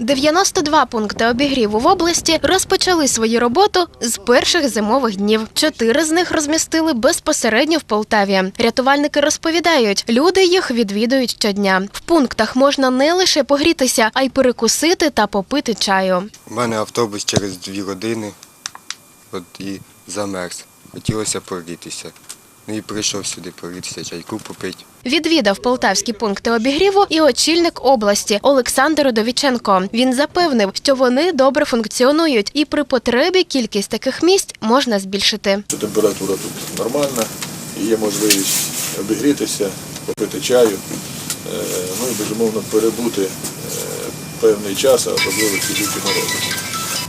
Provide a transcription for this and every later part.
92 пункти обігріву в області розпочали свою роботу з перших зимових днів. Чотири з них розмістили безпосередньо в Полтаві. Рятувальники розповідають, люди їх відвідують щодня. В пунктах можна не лише погрітися, а й перекусити та попити чаю. У мене автобус через дві години от і замерз. Хотілося погрітися. Ну і прийшов сюди погрітися, чайку попити. Відвідав полтавські пункти обігріву і очільник області Олександр Удовіченко. Він запевнив, що вони добре функціонують, і при потребі кількість таких місць можна збільшити. температура тут нормальна, є можливість обігрітися, попити чаю, е, ну і безумовно перебути е, певний час, а особливо ці морози.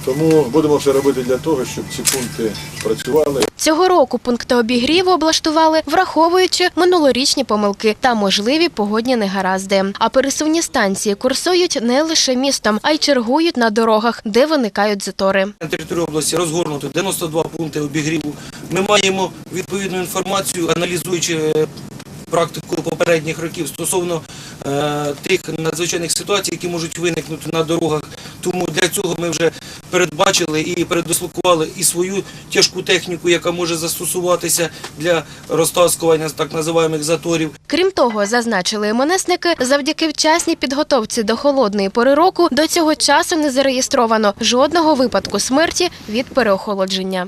Тому будемо все робити для того, щоб ці пункти працювали. Цього року пункти обігріву облаштували, враховуючи минулорічні помилки та можливі погодні негаразди. А пересувні станції курсують не лише містом, а й чергують на дорогах, де виникають затори. На території області розгорнуто 92 пункти обігріву. Ми маємо відповідну інформацію, аналізуючи е, практику попередніх років стосовно е, тих надзвичайних ситуацій, які можуть виникнути на дорогах. Тому для цього ми вже передбачили і передислокували і свою тяжку техніку, яка може застосуватися для розтаскування так називаємих заторів. Крім того, зазначили МНСники, завдяки вчасній підготовці до холодної пори року до цього часу не зареєстровано жодного випадку смерті від переохолодження.